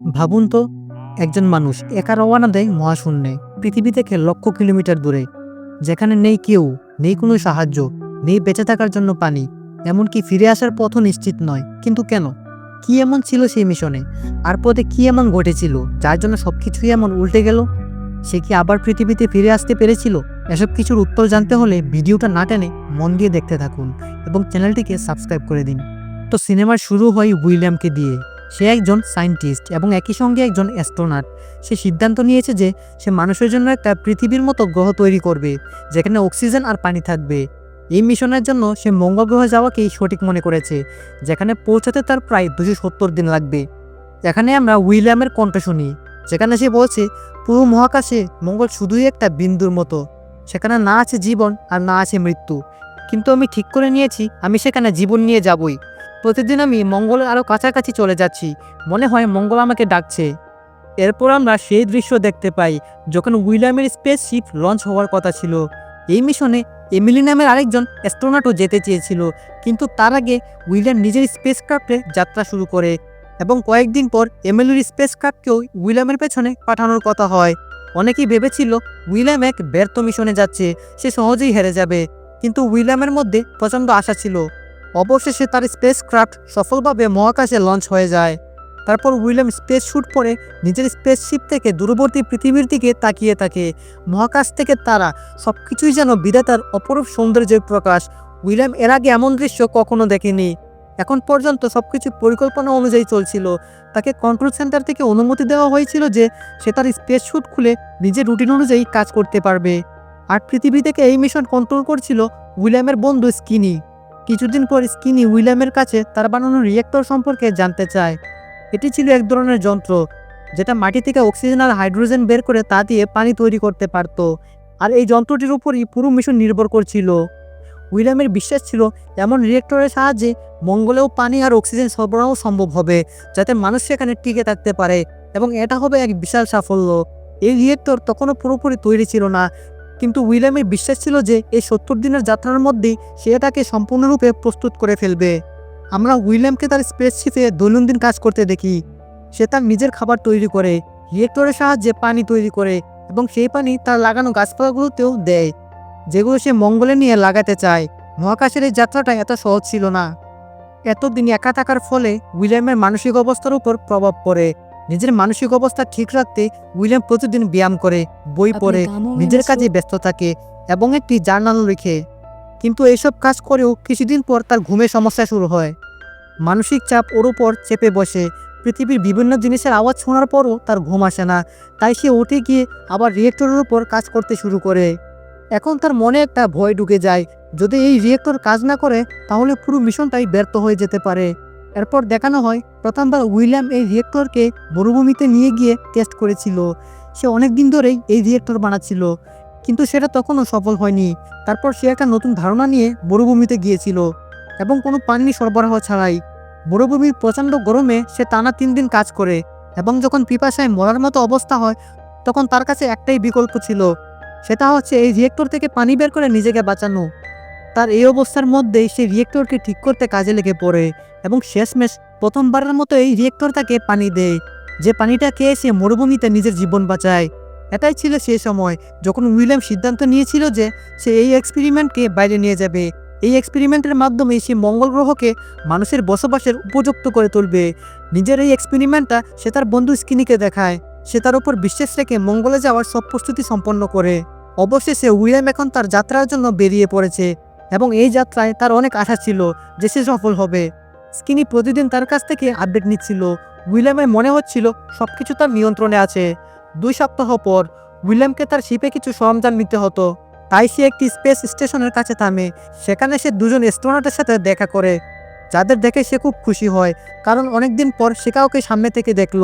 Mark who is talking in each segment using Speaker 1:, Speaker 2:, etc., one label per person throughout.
Speaker 1: ভাবুন তো, একজন মানুষ একা রওয়ানা দেয় মহাশূন্যে। পৃথিবী থেকে লক্ষ কিলোমিটার দূরে। যেখানে নেই কেউ, নেই কোনো সাহায্য, নেই বেঁচে থাকার জন্য পানি। এমনকি ফিরে আসার পথও নিশ্চিত নয়। কিন্তু কেন? কি এমন ছিল সেই মিশনে? আর পথে কি এমন ঘটেছিল, যার জন্য সব কিছুই এমন উল্টে গেল? সে কি আবার পৃথিবীতে ফিরে আসতে পেরেছিল? এসব কিছুর উত্তর জানতে হলে ভিডিওটা না টেনে মন দিয়ে দেখতে থাকুন এবং চ্যানেলটিকে সাবস্ক্রাইব করে দিন। তো সিনেমার শুরু হয় উইলিয়ামকে দিয়ে। সে একজন সায়েন্টিস্ট এবং একই সঙ্গে একজন অ্যাস্ট্রোনাট। সে সিদ্ধান্ত নিয়েছে যে সে মানুষের জন্য একটা পৃথিবীর মতো গ্রহ তৈরি করবে, যেখানে অক্সিজেন আর পানি থাকবে। এই মিশনের জন্য সে মঙ্গল গ্রহে যাওয়াকেই সঠিক মনে করেছে, যেখানে পৌঁছাতে তার প্রায় দুশো সত্তর দিন লাগবে। এখানে আমরা উইলিয়ামের কণ্ঠ শুনি, যেখানে সে বলছে, পুরো মহাকাশে মঙ্গল শুধুই একটা বিন্দুর মতো। সেখানে না আছে জীবন আর না আছে মৃত্যু। কিন্তু আমি ঠিক করে নিয়েছি, আমি সেখানে জীবন নিয়ে যাবই। প্রতিদিন আমি মঙ্গলের আরও কাছাকাছি চলে যাচ্ছি। মনে হয় মঙ্গল আমাকে ডাকছে। এরপর আমরা সেই দৃশ্য দেখতে পাই, যখন উইলিয়ামের স্পেসশিপ লঞ্চ হওয়ার কথা ছিল। এই মিশনে এমিলি নামের আরেকজন অ্যাস্ট্রোনাটও যেতে চেয়েছিল, কিন্তু তার আগে উইলিয়াম নিজের স্পেস ক্রাফটে যাত্রা শুরু করে এবং কয়েকদিন পর এমিলির স্পেস ক্রাফটকেও উইলিয়ামের পেছনে পাঠানোর কথা হয়। অনেকেই ভেবেছিল উইলিয়াম এক ব্যর্থ মিশনে যাচ্ছে, সে সহজেই হেরে যাবে, কিন্তু উইলিয়ামের মধ্যে প্রচণ্ড আশা ছিল। অবশেষে তার স্পেস ক্রাফট সফলভাবে মহাকাশে লঞ্চ হয়ে যায়। তারপর উইলিয়াম স্পেস শ্যুট পরে নিজের স্পেসশিপ থেকে দূরবর্তী পৃথিবীর দিকে তাকিয়ে থাকে। মহাকাশ থেকে তারা সব কিছুই যেন বিধাতার অপরূপ সৌন্দর্যের প্রকাশ। উইলিয়াম এর আগে এমন দৃশ্য কখনো দেখেনি। এখন পর্যন্ত সব কিছু পরিকল্পনা অনুযায়ী চলছিল। তাকে কন্ট্রোল সেন্টার থেকে অনুমতি দেওয়া হয়েছিল যে সে তার স্পেস শ্যুট খুলে নিজের রুটিন অনুযায়ী কাজ করতে পারবে। আর পৃথিবী থেকে এই মিশন কন্ট্রোল করছিল উইলিয়ামের বন্ধু স্কিনি। কিছুদিন পর স্কিনি উইলিয়ামের কাছে তার বানানো রিয়েক্টর সম্পর্কে জানতে চায়। এটি ছিল এক ধরনের যন্ত্র, যেটা মাটি থেকে অক্সিজেন আর হাইড্রোজেন বের করে তা দিয়ে পানি তৈরি করতে পারত, আর এই যন্ত্রটির উপরই পুরো মিশন নির্ভর করছিল। উইলিয়ামের বিশ্বাস ছিল, এমন রিয়েক্টরের সাহায্যে মঙ্গলেও পানি আর অক্সিজেন সরবরাহ সম্ভব হবে, যাতে মানুষ সেখানে টিকে থাকতে পারে, এবং এটা হবে এক বিশাল সাফল্য। এই রিয়েক্টর তখনও পুরোপুরি তৈরি ছিল না কিন্তু উইলিয়ামের বিশ্বাস ছিল যে এই সত্তর দিনের যাত্রার মধ্যেই সে তাকে সম্পূর্ণরূপে প্রস্তুত করে ফেলবে। আমরা উইলিয়ামকে তার স্পেসশিপে দৈনন্দিন কাজ করতে দেখি। সে তার নিজের খাবার তৈরি করে, রিয়েক্টরের সাহায্যে পানি তৈরি করে এবং সেই পানি তার লাগানো গাছপালাগুলোতেও দেয়, যেগুলো সে মঙ্গলে নিয়ে লাগাতে চায়। মহাকাশের এই যাত্রাটা এত সহজ ছিল না। এতদিন একা থাকার ফলে উইলিয়ামের মানসিক অবস্থার উপর প্রভাব পড়ে। নিজের মানসিক অবস্থা ঠিক রাখতে উইলিয়াম প্রতিদিন ব্যায়াম করে বই পড়ে নিজের কাজে ব্যস্ত থাকে এবং একটি জার্নাল লিখে। কিন্তু এইসব কাজ করেও কিছুদিন পর তার ঘুমের সমস্যা শুরু হয়। মানসিক চাপ ওর উপর চেপে বসে। পৃথিবীর বিভিন্ন জিনিসের আওয়াজ শোনার পরও তার ঘুম আসে না। তাই সে উঠে গিয়ে আবার রিয়েক্টরের উপর কাজ করতে শুরু করে। এখন তার মনে একটা ভয় ঢুকে যায়। যদি এই রিয়েক্টর কাজ না করে তাহলে পুরো মিশনটাই ব্যর্থ হয়ে যেতে পারে। এরপর দেখানো হয় প্রথমবার উইলিয়াম এই রিয়েক্টরকে মরুভূমিতে নিয়ে গিয়ে টেস্ট করেছিল। সে অনেক দিন ধরেই এই রিয়েক্টর বানাচ্ছিল, কিন্তু সেটা তখনও সফল হয়নি। তারপর সে একটা নতুন ধারণা নিয়ে মরুভূমিতে গিয়েছিল এবং কোনো পানি সরবরাহ ছাড়াই। মরুভূমির প্রচণ্ড গরমে সে টানা তিন দিন কাজ করে এবং যখন পিপাসায় মরার মতো অবস্থা হয়, তখন তার কাছে একটাই বিকল্প ছিল, সেটা হচ্ছে এই রিয়েক্টর থেকে পানি বের করে নিজেকে বাঁচানো। তার এই অবস্থার মধ্যেই সে রিয়েক্টরকে ঠিক করতে কাজে লেগে পড়ে এবং শেষমেশ প্রথমবারের মতো এই রিয়েক্টর তাকে পানি দেয়। যে পানিটা খেয়ে সে মরুভূমিতে নিজের জীবন বাঁচায়। এটাই ছিল সে সময় যখন উইলিয়াম সিদ্ধান্ত নিয়েছিল যে সে এই এক্সপেরিমেন্টকে বাইরে নিয়ে যাবে। এই এক্সপেরিমেন্টের মাধ্যমে সে মঙ্গল গ্রহকে মানুষের বসবাসের উপযুক্ত করে তুলবে। নিজের এই এক্সপেরিমেন্টটা সে তার বন্ধু স্কিনিকে দেখায়। সে তার উপর বিশ্বাস রেখে মঙ্গলে যাওয়ার সব প্রস্তুতি সম্পন্ন করে। অবশেষে উইলিয়াম এখন তার যাত্রার জন্য বেরিয়ে পড়েছে। এবং এই যাত্রায় তার অনেক আশা ছিল যে সে সফল হবে। স্কিনি প্রতিদিন তার কাছ থেকে আপডেট নিচ্ছিল। উইলিয়ামের মনে হচ্ছিল সব কিছু তার নিয়ন্ত্রণে আছে। দুই সপ্তাহ পর উইলিয়ামকে তার শিপে কিছু সরঞ্জাম নিতে হতো। তাই সে একটি স্পেস স্টেশনের কাছে থামে। সেখানে সে দুজন অ্যাস্ট্রোনটের সাথে দেখা করে। যাদের দেখে সে খুব খুশি হয়, কারণ অনেকদিন পর সে কাউকে সামনে থেকে দেখল।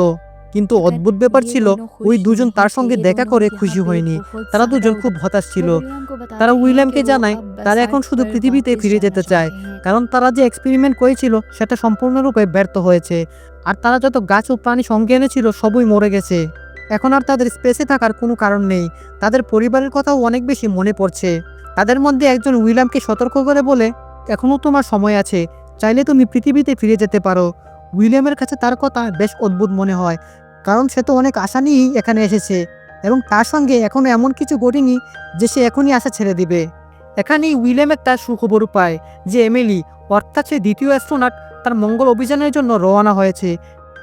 Speaker 1: কিন্তু অদ্ভুত ব্যাপার ছিল ওই দুজন তার সঙ্গে দেখা করে খুশি হয়নি। তারা দুজন খুব হতাশ ছিল। তারা উইলিয়ামকে জানায় তারা এখন শুধু পৃথিবীতে ফিরে যেতে চায় কারণ তারা যে এক্সপেরিমেন্ট করেছিল সেটা সম্পূর্ণরূপে ব্যর্থ হয়েছে। আর তারা যত গাছ ও প্রাণী সঙ্গে এনেছিল সবই মরে গেছে। এখন আর তাদের স্পেসে থাকার কোনো কারণ নেই। তাদের পরিবারের কথাও অনেক বেশি মনে পড়ছে। তাদের মধ্যে একজন উইলিয়ামকে সতর্ক করে বলে এখনও তোমার সময় আছে চাইলে তুমি পৃথিবীতে ফিরে যেতে পারো। উইলিয়ামের কাছে তার কথা বেশ অদ্ভুত মনে হয়। কারণ সে তো অনেক আশা নিয়েই এখানে এসেছে এবং তার সঙ্গে এখনও এমন কিছু ঘটেনি যে সে এখনই আশা ছেড়ে দিবে। এখানেই উইলিয়াম তার সুখবর পায় যে এমিলি, অর্থাৎ সে দ্বিতীয় অ্যাস্ট্রোনাট, তার মঙ্গল অভিযানের জন্য রওনা হয়েছে।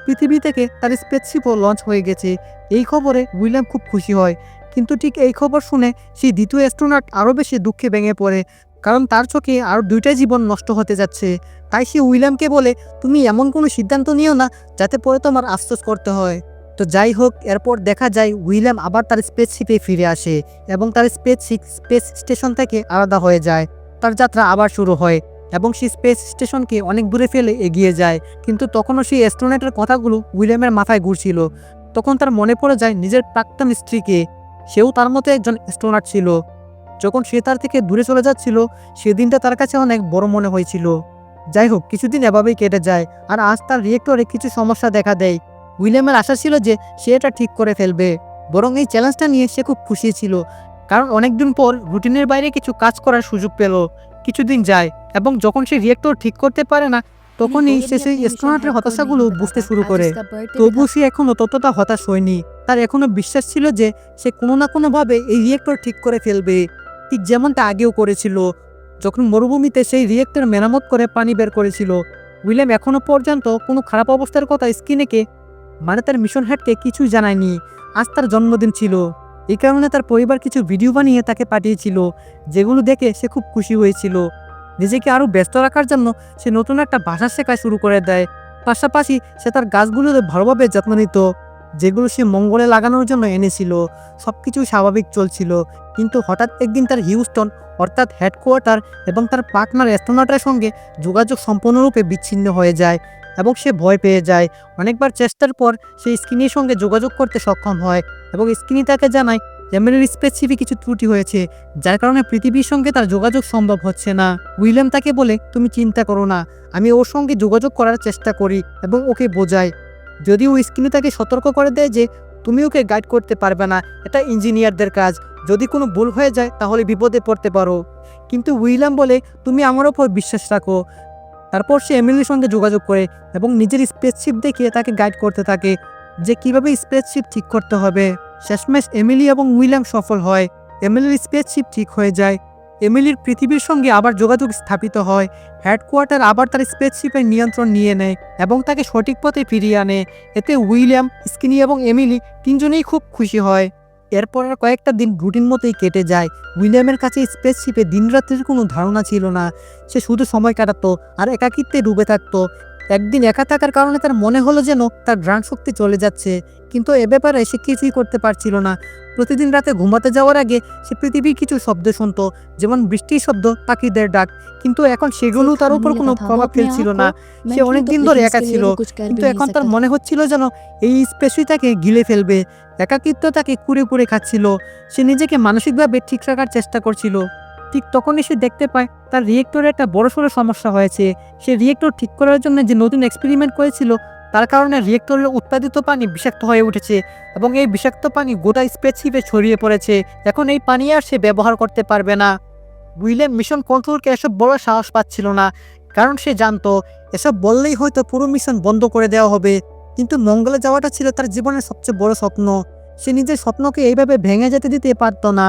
Speaker 1: পৃথিবী থেকে তার স্পেসশিপও লঞ্চ হয়ে গেছে। এই খবরে উইলিয়াম খুব খুশি হয়। কিন্তু ঠিক এই খবর শুনে সেই দ্বিতীয় অ্যাস্ট্রোনাট আরও বেশি দুঃখে ভেঙে পড়ে, কারণ তার চোখে আরও দুইটাই জীবন নষ্ট হতে যাচ্ছে। তাই সে উইলিয়ামকে বলে, তুমি এমন কোনো সিদ্ধান্ত নিও না যাতে পরে তোমার আফসোস করতে হয়। তো যাই হোক, এরপর দেখা যায় উইলিয়াম আবার তার স্পেসশিপে ফিরে আসে এবং তার স্পেসশিপ স্পেস স্টেশন থেকে আলাদা হয়ে যায়। তার যাত্রা আবার শুরু হয় এবং সেই স্পেস স্টেশনকে অনেক দূরে ফেলে এগিয়ে যায়। কিন্তু তখনও সেই অ্যাস্ট্রোনেটের কথাগুলো উইলিয়ামের মাথায় ঘুরছিল। তখন তার মনে পড়ে যায় নিজের প্রাক্তন স্ত্রীকে। সেও তার মতো একজন অ্যাস্ট্রোনাট ছিল। যখন সে তার থেকে দূরে চলে যাচ্ছিল, সেদিনটা তার কাছে অনেক বড় মনে হয়েছিল। যাই হোক, কিছুদিন এভাবেই কেটে যায়। আর আজ তার রিয়েক্টরে কিছু সমস্যা দেখা দেয়। উইলিয়ামের আশা ছিল যে সে এটা ঠিক করে ফেলবে। বরং এই চ্যালেঞ্জটা নিয়ে সে খুব খুশি ছিল। কারণ অনেকদিন পর রুটিনের বাইরে কিছু কাজ করার সুযোগ পেল। কিছুদিন যায় এবং যখন সে রিয়েক্টর ঠিক করতে পারে না, তখনই সে সেই অ্যাস্ট্রোনটের হতাশাগুলো বুঝতে শুরু করে। তবু সে এখনও ততটা হতাশ হয়নি। তার এখনও বিশ্বাস ছিল যে সে কোনো না কোনোভাবে এই রিয়েক্টর ঠিক করে ফেলবে। ঠিক যেমনটা আগেও করেছিল। যখন মরুভূমিতে সেই রিয়েক্টর মেরামত করে পানি বের করেছিল, উইলিয়াম এখনও পর্যন্ত কোনো খারাপ অবস্থার কথা স্কিনেকে মানে তার মিশন হেডকে কিছুই জানায়নি। আজ তার জন্মদিন ছিল। এই কারণে তার পরিবার কিছু ভিডিও বানিয়ে তাকে পাঠিয়েছিল, যেগুলো দেখে সে খুব খুশি হয়েছিল। নিজেকে আরও ব্যস্ত রাখার জন্য সে নতুন একটা ভাষা শেখা শুরু করে দেয়। পাশাপাশি সে তার গাছগুলোতে ভালোভাবে যত্ন নিত, যেগুলো সে মঙ্গলে লাগানোর জন্য এনেছিল। সব কিছু স্বাভাবিক চলছিল, কিন্তু হঠাৎ একদিন তার হিউস্টন, অর্থাৎ হেডকোয়ার্টার এবং তার পার্টনার অ্যাস্ট্রোনটের সঙ্গে যোগাযোগ সম্পূর্ণরূপে বিচ্ছিন্ন হয়ে যায়। এবং সে ভয় পেয়ে যায়। অনেকবার চেষ্টার পর সে স্কিনের সঙ্গে যোগাযোগ করতে সক্ষম হয় এবং স্কিনি তাকে জানায় এমএলের স্পেসিফিক কিছু ত্রুটি হয়েছে, যার কারণে পৃথিবীর সঙ্গে তার যোগাযোগ সম্ভব হচ্ছে না। উইলিয়াম তাকে বলে, তুমি চিন্তা করো না, আমি ওর সঙ্গে যোগাযোগ করার চেষ্টা করি এবং ওকে বোঝাই। যদি যদিও স্কিনে তাকে সতর্ক করে দেয় যে তুমি ওকে গাইড করতে পারবে না, এটা ইঞ্জিনিয়ারদের কাজ। যদি কোনো ভুল হয়ে যায়, তাহলে বিপদে পড়তে পারো। কিন্তু উইলিয়াম বলে, তুমি আমার ওপর বিশ্বাস রাখো। তারপর সে এমিলির সঙ্গে যোগাযোগ করে এবং নিজের স্পেসশিপ দেখিয়ে তাকে গাইড করতে থাকে যে কীভাবে স্পেসশিপ ঠিক করতে হবে। শেষমেশ এমিলি এবং উইলিয়াম সফল হয়। এমিলির স্পেসশিপ ঠিক হয়ে যায়। এমিলির পৃথিবীর সঙ্গে আবার যোগাযোগ স্থাপিত হয়। হেডকোয়ার্টার আবার তার স্পেসশিপের নিয়ন্ত্রণ নিয়ে নেয় এবং তাকে সঠিক পথে ফিরিয়ে আনে। এতে উইলিয়াম, স্কিনি এবং এমিলি তিনজনেই খুব খুশি হয়। এরপর আর কয়েকটা দিন রুটিন মতোই কেটে যায়। উইলিয়ামের কাছে স্পেসশিপে দিনরাত্রির কোনো ধারণা ছিল না। সে শুধু সময় কাটাতো আর একাকিত্বে ডুবে থাকতো। একদিন একা থাকার কারণে তার মনে হলো যেন তার ঘ্রাণ শক্তি চলে যাচ্ছে। কিন্তু এ ব্যাপারে সে কিছুই করতে পারছিল না। প্রতিদিন রাতে ঘুমাতে যাওয়ার আগে সে পৃথিবীর কিছু শব্দ শুনতো যেমন বৃষ্টির শব্দ পাখিদের ডাক। কিন্তু এখন সেগুলো তার উপর কোনো প্রভাব ফেলছিল না। সে অনেক দিন ধরে একা ছিল। কিন্তু এখন তার মনে হচ্ছিল যেন এই স্পেসই তাকে গিলে ফেলবে। একাকিত্ব তাকে কুড়ে কুড়ে খাচ্ছিল। সে নিজেকে মানসিকভাবে ঠিক রাখার চেষ্টা করছিল। ঠিক তখনই সে দেখতে পায় তার রিয়েক্টরে একটা বড়সড় সমস্যা হয়েছে। সে রিয়েক্টর ঠিক করার জন্য যে নতুন এক্সপেরিমেন্ট করেছিল, তার কারণে রিয়েক্টরের উৎপাদিত পানি বিষাক্ত হয়ে উঠেছে এবং এই বিষাক্ত পানি গোটা স্পেসশিপে ছড়িয়ে পড়েছে। এখন এই পানি আর সে ব্যবহার করতে পারবে না। উইলিয়াম মিশন কন্ট্রোলকে এসব বড় সাহস পাচ্ছিল না, কারণ সে জানতো, এসব বললেই হয়তো পুরো মিশন বন্ধ করে দেওয়া হবে। কিন্তু মঙ্গলে যাওয়াটা ছিল তার জীবনের সবচেয়ে বড় স্বপ্ন। সে নিজের স্বপ্নকে এইভাবে ভেঙে যেতে দিতে পারতো না।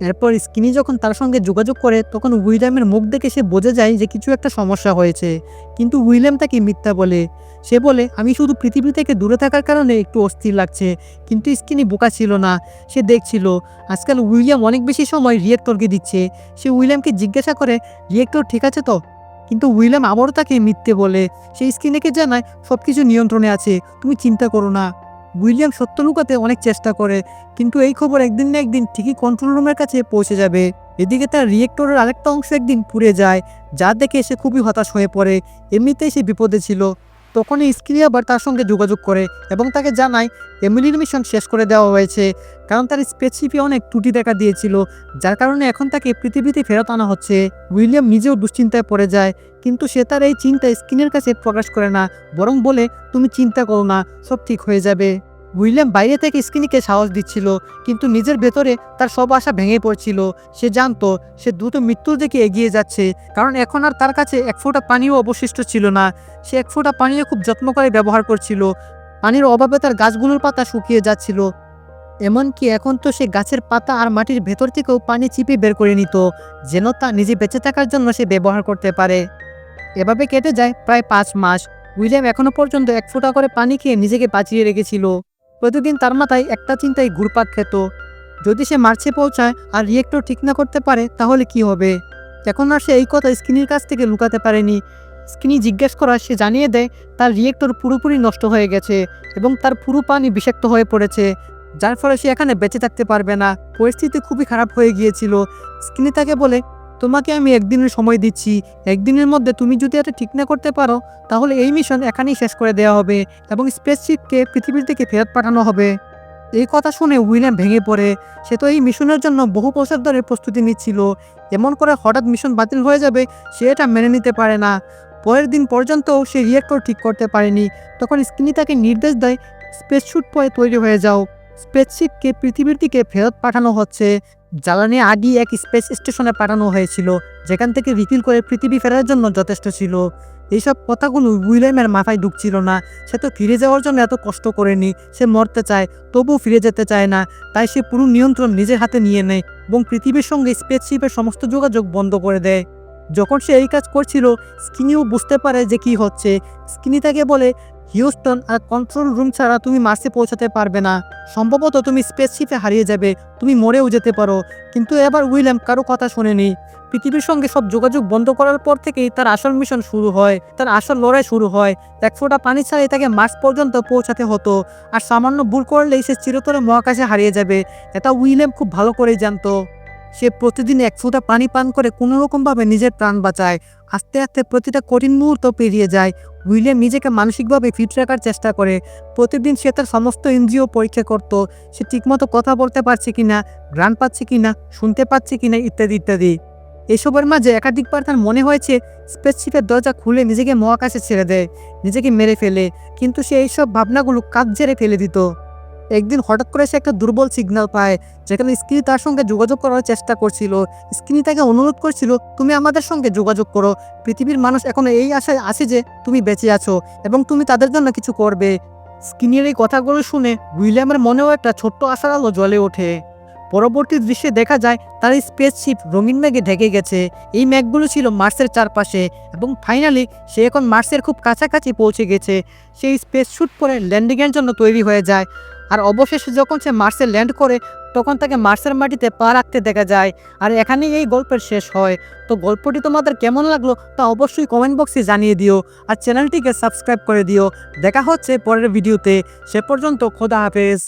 Speaker 1: এরপর স্কিনি যখন তার সঙ্গে যোগাযোগ করে, তখন উইলিয়ামের মুখ দেখে সে বোঝে যায় যে কিছু একটা সমস্যা হয়েছে। কিন্তু উইলিয়াম তাকে মিথ্যা বলে। সে বলে, আমি শুধু পৃথিবী থেকে দূরে থাকার কারণে একটু অস্থির লাগছে, কিন্তু স্কিনি বোকা ছিল না। সে দেখছিল, আজকাল উইলিয়াম অনেক বেশি সময় রিয়েক্টরকে দিচ্ছে। সে উইলিয়ামকে জিজ্ঞাসা করে, রিয়েক্টর ঠিক আছে তো? কিন্তু উইলিয়াম আবারও তাকে মিথ্যে বলে, সেই স্কিনেকে জানায় সব কিছু নিয়ন্ত্রণে আছে, তুমি চিন্তা করো না। উইলিয়াম সত্য লুকাতে অনেক চেষ্টা করে, কিন্তু এই খবর একদিন না একদিন ঠিকই কন্ট্রোল রুমের কাছে পৌঁছে যাবে। এদিকে তার রিয়েক্টরের আরেকটা অংশ একদিন পুড়ে যায়, যা দেখে সে খুবই হতাশ হয়ে পড়ে। এমনিতেই সে বিপদে ছিল। তখনই স্ক্রি আবার তার সঙ্গে যোগাযোগ করে এবং তাকে জানায়, এমিলির মিশন শেষ করে দেওয়া হয়েছে। কারণ তার স্পেসশিপে অনেক ত্রুটি দেখা দিয়েছিল, যার কারণে এখন তাকে পৃথিবীতে ফেরত আনা হচ্ছে। উইলিয়াম নিজেও দুশ্চিন্তায় পড়ে যায়, কিন্তু সে তার এই চিন্তা স্ক্রিনের কাছে প্রকাশ করে না, বরং বলে, তুমি চিন্তা করো না, সব ঠিক হয়ে যাবে। উইলিয়াম বাইরে থেকে স্কিনিকে সাহস দিচ্ছিল, কিন্তু নিজের ভেতরে তার সব আশা ভেঙে পড়ছিল। সে জানতো, সে দ্রুত মৃত্যুর দিকে এগিয়ে যাচ্ছে, কারণ এখন আর তার কাছে এক ফোঁটা পানিও অবশিষ্ট ছিল না। সে এক ফোঁটা পানিও খুব যত্ন করে ব্যবহার করছিল। পানির অভাবে তার গাছগুলোর পাতা শুকিয়ে যাচ্ছিল। এমনকি এখন তো সে গাছের পাতা আর মাটির ভেতর থেকেও পানি চিপে বের করে নিত, যেন তা নিজে বেঁচে থাকার জন্য সে ব্যবহার করতে পারে। এভাবে কেটে যায় প্রায় পাঁচ মাস। উইলিয়াম এখনও পর্যন্ত এক ফোঁটা করে পানি খেয়ে নিজেকে বাঁচিয়ে রেখেছিল। প্রতিদিন তার মাথায় একটা চিন্তায় ঘুরপাক খেত। যদি সে মার্চে পৌঁছায় আর রিয়েক্টর ঠিক না করতে পারে, তাহলে কি হবে? এখন আর সে এই কথা স্কিনির কাছ থেকে লুকাতে পারেনি। স্কিনি জিজ্ঞেস করা সে জানিয়ে দেয়, তার রিয়েক্টর পুরোপুরি নষ্ট হয়ে গেছে এবং তার পুরো পানি বিষাক্ত হয়ে পড়েছে, যার ফলে সে এখানে বেঁচে থাকতে পারবে না। পরিস্থিতি খুবই খারাপ হয়ে গিয়েছিল। স্কিনি তাকে বলে তোমাকে আমি একদিনের সময় দিচ্ছি। একদিনের মধ্যে তুমি যদি এটা ঠিক না করতে পারো, তাহলে এই মিশন এখানেই শেষ করে দেওয়া হবে এবং স্পেসশিপকে পৃথিবীর থেকে ফেরত পাঠানো হবে। এই কথা শুনে উইলিয়াম ভেঙে পড়ে। সে তো এই মিশনের জন্য বহু বছর ধরে প্রস্তুতি নিচ্ছিল। এমন করে হঠাৎ মিশন বাতিল হয়ে যাবে, সে এটা মেনে নিতে পারে না। পরের দিন পর্যন্তও সে রিয়েক্টর ঠিক করতে পারেনি। তখন স্কিনি তাকে নির্দেশ দেয় স্পেস শ্যুট পরে তৈরি হয়ে যাও। স্পেসশিপকে পৃথিবীর দিকে ফেরত পাঠানো হচ্ছে। জ্বালানি আগে এক স্পেস স্টেশনে পাঠানো হয়েছিল, যেখান থেকে রিফিল করে পৃথিবী ফেরার জন্য যথেষ্ট ছিল। এইসব কথাগুলো উইলিয়ামের মাথায় ঢুকছিল না। সে তো ফিরে যাওয়ার জন্য এত কষ্ট করেনি। সে মরতে চায়, তবুও ফিরে যেতে চায় না। তাই সে পুরো নিয়ন্ত্রণ নিজের হাতে নিয়ে নেয় এবং পৃথিবীর সঙ্গে স্পেসশিপের সমস্ত যোগাযোগ বন্ধ করে দেয়। যখন সে এই কাজ করছিল, স্কিনিও বুঝতে পারে যে কি হচ্ছে। স্কিনি তাকে বলে হিউস্টন আর কন্ট্রোল রুম ছাড়া তুমি মার্সে পৌঁছাতে পারবে না। সম্ভবত তুমি স্পেসশিপে হারিয়ে যাবে, তুমি মরেও যেতে পারো। কিন্তু এবার উইলিয়াম কারও কথা শোনেনি। পৃথিবীর সঙ্গে সব যোগাযোগ বন্ধ করার পর থেকেই তার আসল মিশন শুরু হয়, তার আসল লড়াই শুরু হয়। এক ফোঁটা পানি ছাড়াই তাকে মার্স পর্যন্ত পৌঁছাতে হতো, আর সামান্য ভুল করলেই সে চিরতরে মহাকাশে হারিয়ে যাবে। এটা উইলিয়াম খুব ভালো করেই জানতো। সে প্রতিদিন এক ফোঁটা পানি পান করে কোনো রকমভাবে নিজের প্রাণ বাঁচায়। আস্তে আস্তে প্রতিটা কঠিন মুহূর্ত পেরিয়ে যায়। উইলিয়াম নিজেকে মানসিকভাবে ফিট রাখার চেষ্টা করে। প্রতিদিন সে তার সমস্ত ইন্দ্রিয় পরীক্ষা করত। সে ঠিকমতো কথা বলতে পারছে কি না গ্রান পাচ্ছে কি না শুনতে পাচ্ছে কি না ইত্যাদি ইত্যাদি। এসবের মাঝে একাধিকবার তার মনে হয়েছে, স্পেসশিপের দরজা খুলে নিজেকে মহাকাশে ছেড়ে দেয়, নিজেকে মেরে ফেলে। কিন্তু সে এইসব ভাবনাগুলো কাজ ঝেড়ে ফেলে দিত। একদিন হঠাৎ করে সে একটা দুর্বল সিগন্যাল পায়, যেখানে স্ক্রিনি তার সঙ্গে যোগাযোগ করার চেষ্টা করছিল। স্ক্রিনি তাকে অনুরোধ করছিল, তুমি আমাদের সঙ্গে যোগাযোগ করো। পৃথিবীর মানুষ এখন এই আশায় আছে যে তুমি বেঁচে আছো এবং তুমি তাদের জন্য কিছু করবে। স্কিনের এই কথাগুলো শুনে উইলিয়ামের মনেও একটা ছোট্ট আশার আলো জ্বলে ওঠে। পরবর্তী দৃশ্যে দেখা যায়, তার স্পেসশিপ রঙিন মেঘে ঢেকে গেছে। এই মেঘগুলো ছিল মার্সের চারপাশে এবং ফাইনালি সে এখন মার্সের খুব কাছাকাছি পৌঁছে গেছে। সেই স্পেস শ্যুট পরে ল্যান্ডিংয়ের জন্য তৈরি হয়ে যায়। আর অবশেষে যখন সে মার্সে ল্যান্ড করে, তখন তাকে মার্সের মাটিতে পা রাখতে দেখা যায়। আর এখানেই এই গল্পের শেষ হয়। তো গল্পটি তোমাদের কেমন লাগল তা অবশ্যই কমেন্ট বক্সে জানিয়ে দিও। আর চ্যানেলটিকে সাবস্ক্রাইব করে দিও। দেখা হচ্ছে পরের ভিডিওতে সে পর্যন্ত খোদা হাফেজ।